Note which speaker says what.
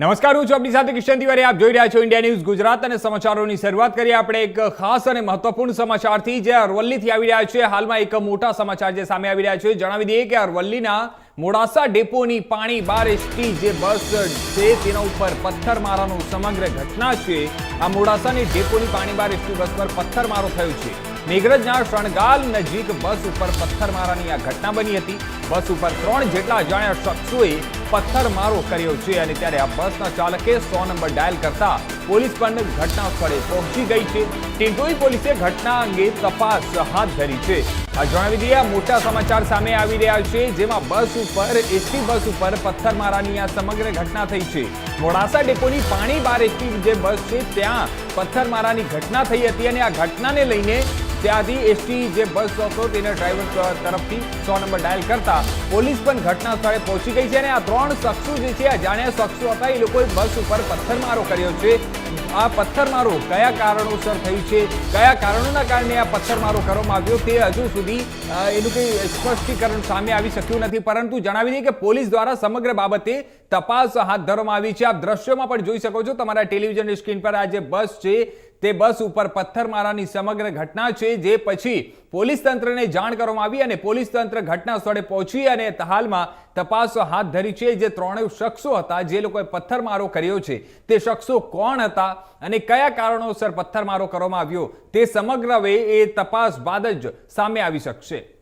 Speaker 1: નમસ્કાર, હું છું આપની સાથે કિશન તિવારી. આપ જોઈ રહ્યા છો ઇન્ડિયા ન્યૂઝ ગુજરાત અને સમાચારોની શરૂઆત કરીએ આપણે એક ખાસ અને મહત્વપૂર્ણ સમાચારથી જે અરવલ્લીથી આવી રહ્યા છે. હાલમાં એક મોટા સમાચાર જે સામે આવી રહ્યા છે. જણાવી દઈએ કે અરવલ્લીના મોડાસા ડેપોની પાણી બાર એસટી જે બસ છે તેના ઉપર પથ્થરમારાનો સમગ્ર ઘટના છે. આ મોડાસાની ડેપોની પાણી બાર એસટી બસ પર પથ્થરમારો થયો છે. મેઘરજના શણગાલ નજીક બસ ઉપર પથ્થરમારાની આ ઘટના બની હતી. બસ ઉપર ત્રણ જેટલા અજાણ્યા શખ્સોએ પથ્થરમારો કર્યો છે અને ત્યારે આ બસના ચાલકે સો નંબર ડાયલ કરતા પોલીસ પણ ઘટના સ્થળે પહોંચી ગઈ છે. ટિંટોઈ પોલીસે ઘટના અંગે તપાસ હાથ ધરી છે. આ જણાવી દઈએ મોટા સમાચાર સામે આવી રહ્યા છે, જેમાં બસ ઉપર, એસટી બસ ઉપર પથ્થરમારાની આ સમગ્ર ઘટના થઈ છે. મોડાસા ડેપોની પાણી બાર એસટી જે બસ છે, ત્યાં પથ્થરમારાની ઘટના થઈ હતી અને આ ઘટનાને લઈને ત્યાંથી એસટી જે બસ હતો તેના ડ્રાઈવર તરફથી સો નંબર ડાયલ કરતા પોલીસ પણ ઘટના સ્થળે પહોંચી ગઈ છે અને આ ત્રણ શખ્સો જે છે અજાણ્યા શખ્સો હતા, એ લોકોએ બસ ઉપર પથ્થરમારો કર્યો છે. આ પથ્થરમારો કયા કારણોસર થયું છે? કયા કારણોના કારણે આ પથ્થરમારો કરવામાં આવ્યો? તે હજુ સુધી એનું કંઈ સ્પષ્ટીકરણ સામે આવી શક્યું નથી, પરંતુ જણાવી દઈએ કે પોલીસ દ્વારા સમગ્ર બાબતે તપાસ હાથ ધરવામાં આવી છે. આપ દ્રશ્યોમાં પણ જોઈ શકો છો, તમારા ટેલિવિઝનની સ્ક્રીન પર આ જે બસ છે તે બસ ઉપર પથ્થરમારાની સમગ્ર ઘટના છે, જે પછી પોલીસ તંત્રને જાણ કરવામાં આવી અને પોલીસ તંત્ર ઘટના સ્થળે પહોંચી અને હાલમાં તપાસ હાથ ધરી છે, જે ત્રણેય શખ્સો હતા, જે લોકોએ પથ્થરમારો કર્યો છે. તે શખ્સો કોણ હતા અને કયા કારણોસર પથ્થરમારો કરવામાં આવ્યો, તે સમગ્ર વે એ તપાસ બાદ જ સામે આવી શકશે.